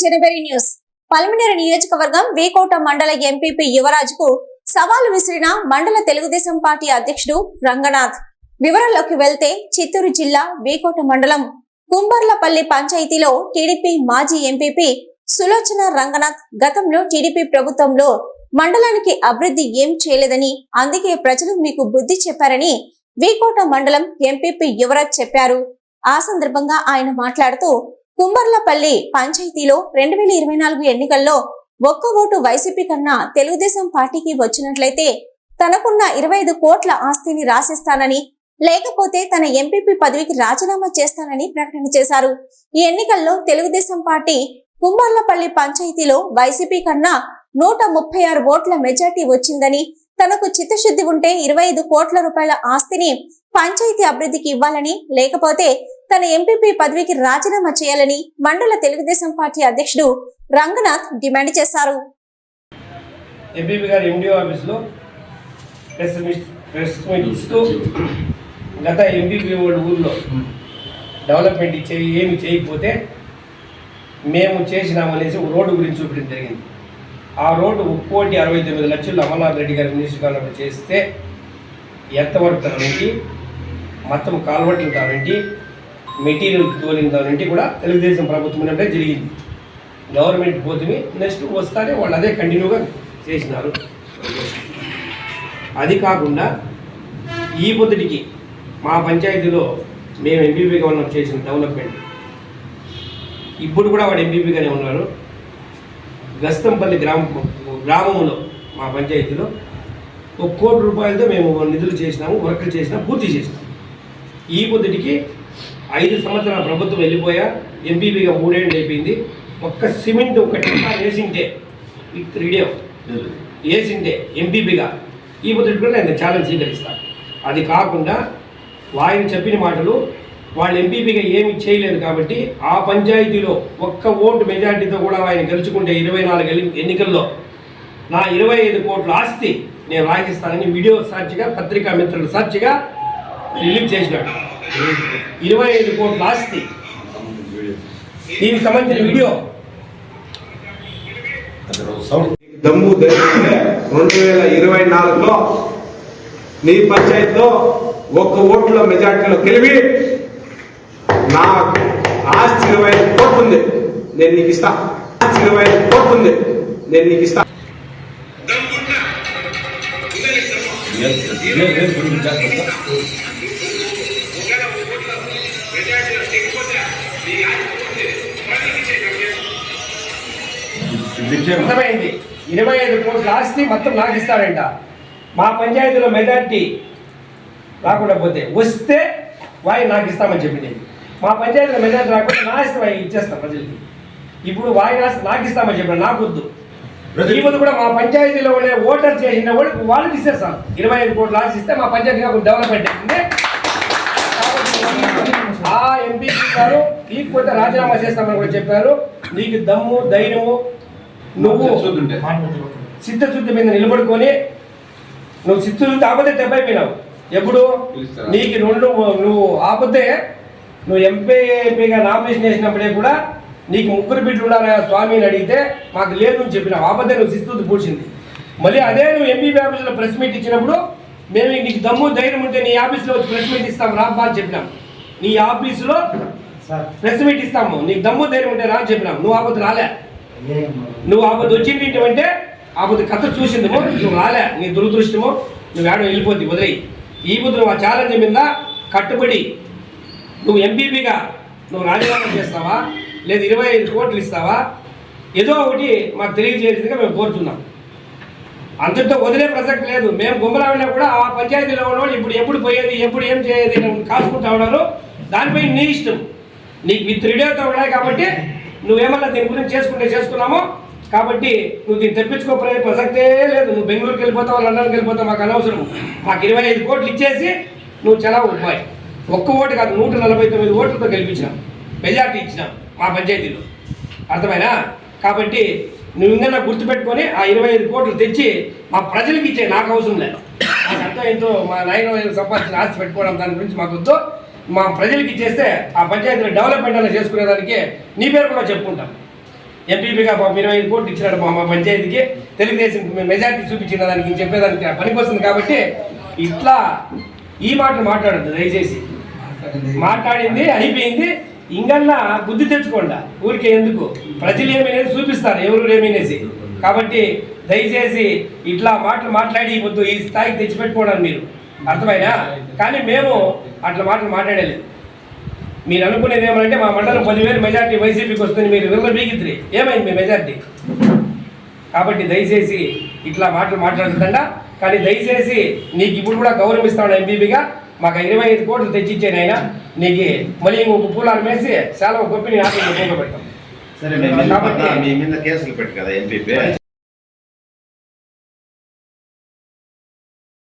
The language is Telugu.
జనవరి న్యూస్. పల్మినేరు నియోజకవర్గం వేకోట మండల ఎంపీపీ యువరాజుకు సవాలు విసిరిన మండల తెలుగుదేశం పార్టీ అధ్యక్షుడు రంగనాథ్. వివరాల్లోకి వెళ్తే చిత్తూరు జిల్లా వేకోట మండలం కుంబర్లపల్లి పంచాయతీలో టీడీపీ మాజీ ఎంపీపీ సులోచన రంగనాథ్ గతంలో టీడీపీ ప్రభుత్వంలో మండలానికి అభివృద్ధి ఏం చేయలేదని అందుకే ప్రజలు మీకు బుద్ధి చెప్పారని వేకోట మండలం ఎంపీపీ యువరాజ్ చెప్పారు. ఆ సందర్భంగా ఆయన మాట్లాడుతూ కుంబర్లపల్లి పంచాయతీలో రెండు వేల ఇరవై నాలుగు ఎన్నికల్లో ఒక్క ఓటు వైసీపీ కన్నా తెలుగుదేశం పార్టీకి వచ్చినట్లయితే తనకున్న ఇరవై ఐదు కోట్ల ఆస్తిని రాసిస్తానని లేకపోతే తన ఎంపీపీ పదవికి రాజీనామా చేస్తానని ప్రకటన చేశారు. ఈ ఎన్నికల్లో తెలుగుదేశం పార్టీ కుంబర్లపల్లి పంచాయతీలో వైసీపీ కన్నా నూట ముప్పై ఆరు ఓట్ల మెజార్టీ వచ్చిందని తనకు చిత్తశుద్ధి ఉంటే ఇరవై ఐదు కోట్ల రూపాయల ఆస్తిని పంచాయతీ అభివృద్ధికి ఇవ్వాలని లేకపోతే తన ఎంపీపీ పదవికి రాజీనామా చేయాలని మండల తెలుగుదేశం పార్టీ అధ్యక్షుడు రంగనాథ్ డిమాండ్ చేశారు. ఎంపీపీ గారి ఎండిఓ ఆఫీస్లో ప్రెస్ ప్రెస్ మీట్ ఇస్తూ గత ఎంపీపీ వాళ్ళ ఊర్లో డెవలప్మెంట్ ఇచ్చే ఏమి చేయకపోతే మేము చేసినామనేసి రోడ్డు గురించి చూపించడం జరిగింది. ఆ రోడ్డు ఒక కోటి అరవై తొమ్మిది లక్షలు అమర్నాథ్ రెడ్డి గారి మినిస్టర్ కాలంలో చేస్తే ఎంతవరకు తరలింటి మొత్తం కాల్వట్లు తరలింటి మెటీరియల్ తోలిన దానింటి కూడా తెలుగుదేశం ప్రభుత్వం అంటే జరిగింది. గవర్నమెంట్ పోతుంది నెక్స్ట్ వస్తానే వాళ్ళు అదే కంటిన్యూగా చేసినారు. అది కాకుండా ఈ పొద్దుటికి మా పంచాయతీలో మేము ఎంపీపీగా ఉన్నాం చేసిన డెవలప్మెంట్. ఇప్పుడు కూడా వాడు ఎంపీపీగానే ఉన్నారు. గస్తంపల్లి గ్రామ గ్రామంలో మా పంచాయతీలో ఒక కోటి రూపాయలతో మేము నిధులు చేసినాము వర్కులు చేసినాము పూర్తి చేసినాము ఈ పొద్దుటికి ఐదు సంవత్సరాల ప్రభుత్వం వెళ్ళిపోయా ఎంపీపీగా మూడేళ్ళు అయిపోయింది. ఒక్క సిమెంట్ ఒక టిప్పా వేసింటే విత్ రేడియో వేసింటే ఎంపీపీగా ఈ పొద్దుటి కూడా నేను ఛాలెంజ్ స్వీకరిస్తాను అది కాకుండా ఆయన చెప్పిన మాటలు వాళ్ళు ఎంపీపీగా ఏమి చేయలేదు కాబట్టి ఆ పంచాయతీలో ఒక్క ఓటు మెజార్టీతో కూడా ఆయన గెలుచుకుంటే ఇరవై నాలుగు ఎన్నికల్లో నా ఇరవై ఐదు కోట్ల ఆస్తి నేను రాగిస్తానని వీడియో సాక్షిగా పత్రికా మిత్రుల సాక్షిగా రిలీజ్ చేసినాడు. ఇరవై ఐదు కోట్ల ఆస్తి. దీనికి సంబంధించిన వీడియో. దమ్ము ధైర్యంగా రెండు వేల ఇరవై నాలుగులో నీ పంచాయతీలో ఒక్క ఓట్ల మెజార్టీలో గెలివి నా ఆస్తి ఇరవై ఐదు కోట్లు ఉంది. నేను నీకు ఇస్తా. ఆస్తి ఇరవై ఐదు కోట్లు ఉంది. నేను నీకు ఇస్తా. అర్థమైంది ఇరవై ఐదు కోట్ల ఆస్తి మొత్తం నాకు ఇస్తాడంట. మా పంచాయతీలో మెజార్టీ రాకుండా పోతే వస్తే వాయి నాకు ఇస్తామని చెప్పింది. మా పంచాయతీలో మెజార్టీ రాకపోతే నా ఇష్టం వాయి ఇచ్చేస్తాం ప్రజలకి. ఇప్పుడు వాయి నాకు ఇస్తామని చెప్పిన నాకు వద్దు. ఈ ముందు కూడా మా పంచాయతీలో ఉండే ఓటర్ చేసిన వాళ్ళకి వాళ్ళకి ఇచ్చేస్తాం ఇరవై ఐదు కోట్ల ఆస్తి ఇస్తే మా పంచాయతీ డెవలప్మెంట్ అవుతుంది ఎంపీ గారు తీకపోతే రాజీనామా చేస్తామని కూడా చెప్పారు. నీకు దమ్ము ధైర్యము నువ్వు సిద్ధశుద్ధి మీద నిలబడుకొని నువ్వు సిద్ధశుద్ధి ఆపతే దెబ్బైపోయినావు. ఎప్పుడు? నీకు రెండు నువ్వు ఆపితే నువ్వు ఎంపీగా నామినేషన్ వేసినప్పుడే కూడా నీకు ముగ్గురు బిడ్డలు ఉన్నారా స్వామి అని అడిగితే మాకు లేదు అని చెప్పినావు. ఆపతే నువ్వు సిద్ధుద్ధి పూడ్చింది. మళ్ళీ అదే నువ్వు ఎంపీ ఆఫీసులో ప్రెస్ మీట్ ఇచ్చినప్పుడు మేము నీకు దమ్ము ధైర్యం ఉంటే నీ ఆఫీస్లో వచ్చి ప్రెస్ మీట్ ఇస్తాం రాబ్బా అని చెప్పినాం. నీ ఆఫీసులో ప్రెస్ మీట్ ఇస్తాము. నీకు దమ్ము ధైర్యం ఉంటే రా అని చెప్పినాం. నువ్వు ఆపద రాలే. నువ్వు ఆపద వచ్చింది అంటే ఆపద కథ చూసిందేమో నువ్వు రాలే. నీ దురదృష్టమో నువ్వు ఏడో వెళ్ళిపోద్ది వదిలేయి. ఈ బుద్ధి నువ్వు ఆ ఛాలెంజ్ మీద కట్టుబడి నువ్వు ఎంపీపీగా నువ్వు రాజీనామా చేస్తావా? లేదు ఇరవై ఐదు కోట్లు ఇస్తావా? ఏదో ఒకటి మాకు తెలియజేసిందిగా మేము కోరుతున్నాం. అంతటితో వదిలే ప్రసక్తి లేదు. మేము గుమ్మరావిలో కూడా ఆ పంచాయతీలో ఉన్నవాళ్ళు ఇప్పుడు ఎప్పుడు పోయేది ఎప్పుడు ఏం చేయేది కాసుకుంటా ఉన్నారు. దానిపై నీ ఇష్టం. నీకు విత్ రిడియోతో ఉన్నాయి కాబట్టి నువ్వేమన్నా దీని గురించి చేసుకుంటే చేసుకున్నామో కాబట్టి నువ్వు దీన్ని తెప్పించుకోపోయే ప్రసక్తే లేదు. నువ్వు బెంగళూరుకి వెళ్ళిపోతావు లండన్కి వెళ్ళిపోతావు మాకు అనవసరం. మాకు ఇరవై ఐదు కోట్లు ఇచ్చేసి నువ్వు చాలా ఉపాయి ఒక్క ఓటు కాదు నూట నలభై తొమ్మిది ఓట్లతో గెలిపించినాం. మెజార్టీ ఇచ్చినాం మా పంచాయతీలో. అర్థమైనా? కాబట్టి నువ్వు ఇంకా గుర్తుపెట్టుకొని ఆ ఇరవై ఐదు కోట్లు తెచ్చి మా ప్రజలకి ఇచ్చే నాకు అవసరం లేదు. నాకు అంతా ఎంతో మా నాయన సంపాదించిన ఆస్తి పెట్టుకోవడం దాని గురించి మాకు వద్దు. మా ప్రజలకి ఇచ్చేస్తే ఆ పంచాయతీలో డెవలప్మెంట్ అనేది చేసుకునేదానికి నీ పేరు కూడా చెప్పుకుంటాం. ఎంపీపీగా పాపం ఇరవై ఐదు కోట్లు ఇచ్చినాడు మా మా పంచాయతీకి. తెలుగుదేశం మెజార్టీ చూపించిన దానికి చెప్పేదానికి పనికొస్తుంది కాబట్టి ఇట్లా ఈ మాటలు మాట్లాడద్దు దయచేసి. మాట్లాడింది. అయిపోయింది. ఇంకన్నా బుద్ధి తెచ్చుకోండి. ఊరికే ఎందుకు? ప్రజలు ఏమనేది చూపిస్తారు ఎవరు ఏమనేసి. కాబట్టి దయచేసి ఇట్లా మాటలు మాట్లాడి ఈ స్థాయికి తెచ్చిపెట్టుకోవడం మీరు. అర్థమైనా కానీ మేము అట్లా మాటలు మాట్లాడలేదు మీరు అనుకునేది ఏమంటే మా మండలం పదివేలు మెజార్టీ వైసీపీకి వస్తుంది మీరు విల్ల బీగిద్రి ఏమైంది మీ మెజార్టీ? కాబట్టి దయచేసి ఇట్లా మాటలు మాట్లాడుతుండ కానీ దయచేసి నీకు ఇప్పుడు కూడా గౌరవిస్తాను ఎంపీపీగా. మాకు ఇరవై ఐదు కోట్లు తెచ్చిచ్చాను ఆయన నీకు మళ్ళీ ఇంకొక పూలాలు వేసి చాలా గొప్ప నీ ఆటలు పెడతాం సరే కాబట్టి- మీ మీద కేసులు పెట్టి కదా ఎంపీపీ.